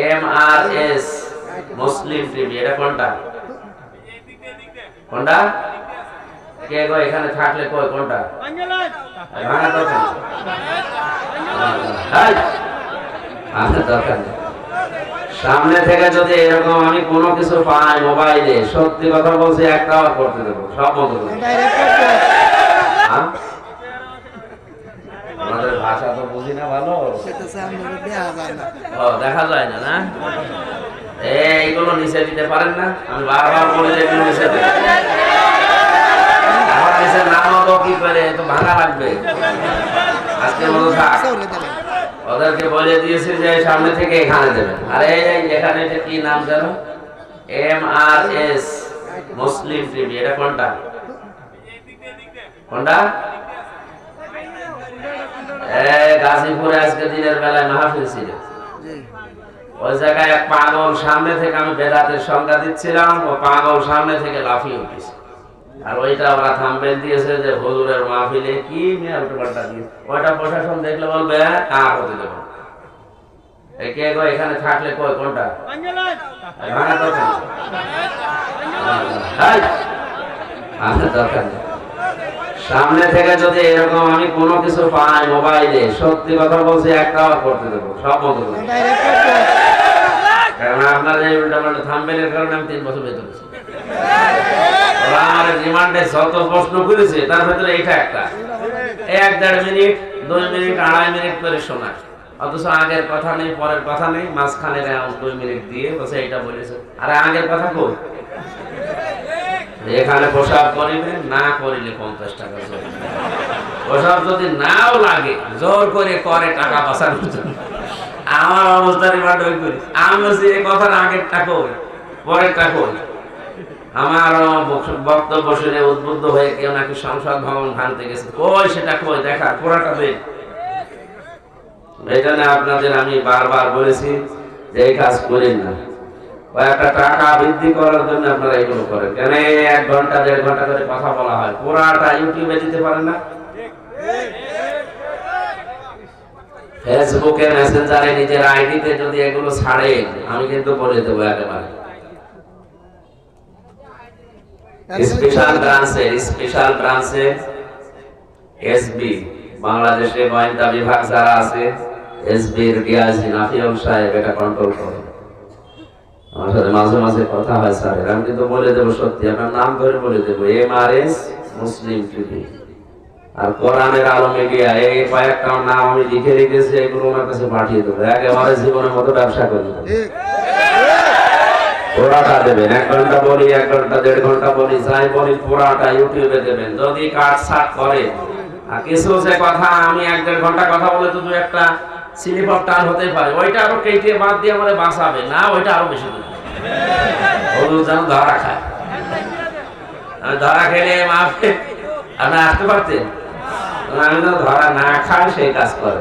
M R S Muslim TV এটা কোনটা? কোনটা? কে গো এখানে থাকলে কই কোনটা? ভাঙা দরকার। সামনে থেকে যদি এরকম আমি কোনো কিছু পাই মোবাইলে সত্যি কথা বলছি একটা আবার করতে দেবো সব বন্ধ করে? আমাদের ভাষা তো বুঝি না ভালো? দেখা যায় না না? এইগুলো নিচে দিতে পারেন না? আমি বারবার বলে যে এগুলো নিচে দেন। আমার নিচে নামাবো কি করে? তো ভাঙা লাগবে। আজকে মতো থাক ওদেরকে বলে দিয়েছি যে সামনে থেকে এখানে দেবেন। আরে এখানে এটা কি নাম জানো M R S Muslim TV. এটা কোনটা? কোনটা? গাজীপুরে আজকে দিনের বেলায় মাহফিল ছিল। ওই জায়গায় এক পাগল সামনে থেকে আমি বেদাতের সংজ্ঞা দিচ্ছিলাম ও পাগল সামনে থেকে লাফিয়ে উঠেছে। আর ওইটা ওরা থাম্বেল দিয়েছে যে হুজুরের মাহফিলে কি নিয়ে উল্টো পাল্টা দিয়ে ওইটা প্রশাসন দেখলে বলবে কার হতে দেবো? কে গো এখানে থাকলে কই কোনটা? ভাঙা দরকার দরকার নেই। সামনে থেকে যদি এরকম আমি কোনো কিছু পাই মোবাইলে সত্যি কথা বলছি একটা আবার করতে দেবো সব বন্ধ করে কারণ আপনার এই উল্টাপাল্টা থাম্বেলের কারণে আমি তিন বছর বেতন ওরা আমার রিমান্ডে যত প্রশ্ন করেছে তার ভেতরে এইটা একটা। এক দেড় মিনিট দুই মিনিট আড়াই মিনিট করে শোনায় অথচ আগের কথা নেই পরের কথা নেই মাঝখানে দুই মিনিট দিয়ে বসে এটা বলেছে। আরে আগের কথা কই? এখানে প্রসাব করিবেন না করিলে পঞ্চাশ টাকা জোর প্রসাব যদি নাও লাগে, জোর করে করে টাকা জন্য আমার অবস্থা রিমান্ড ওই করি আমি বলছি এই কথার আগের টাকা পরের টাকা আমার বক্তব্য শুনে উদ্বুদ্ধ হয়ে কেউ নাকি সংসদ ভবন ভাঙতে গেছে। কই সেটা কই? দেখা, পুরাটা এই জন্য আপনাদের আমি বারবার বলেছি যে এই কাজ করেন না। কয়েকটা টাকা বৃদ্ধি করার জন্য আপনারা এগুলো করেন। কেন এক ঘণ্টা, দেড় ঘণ্টা করে কথা বলা হয়? পুরাটা ইউটিউবে দিতে পারেন না? ফেসবুকে, মেসেঞ্জারে নিজের আইডিতে যদি এগুলো ছাড়েন, আমি কিন্তু বলে দেবো একেবারে। স্পেশাল ব্রাঞ্চে স্পেশাল ব্রাঞ্চে এসবি বাংলাদেশে গোয়েন্দা বিভাগ যারা আছে এসবি এর ডিআইজি নাফিউল সাহেব এটা কন্ট্রোল করে। আমার সাথে মাঝে মাঝে কথা হয় স্যার আমি কিন্তু বলে দেবো সত্যি আপনার নাম ধরে বলে দেবো M R S Muslim TV আর কোরআনের আলো মিডিয়া এই কয়েকটা নাম আমি লিখে রেখেছি এগুলো ওনার কাছে পাঠিয়ে দেবো। একেবারে জীবনের মতো ব্যবসা করি পুরাটা দেবেন এক ঘণ্টা বলি এক ঘণ্টা দেড় ঘণ্টা বলি যাই বলি পুরাটা ইউটিউবে দেবেন। যদি কাট সাট করে আর কিছু যে কথা আমি এক দেড় ঘণ্টা কথা বলে তো দু একটা স্লিপ অফ টান হতে পারে। ওইটা আরও কেটে বাদ দিয়ে আমার বাঁচাবে। না, ওইটা আরও বেশি হলুদ যেন ধরা খায়। আমি ধরা খেলে মাফে আপনি আসতে পারতেন? আমি তো ধরা না খায় সেই কাজ করে।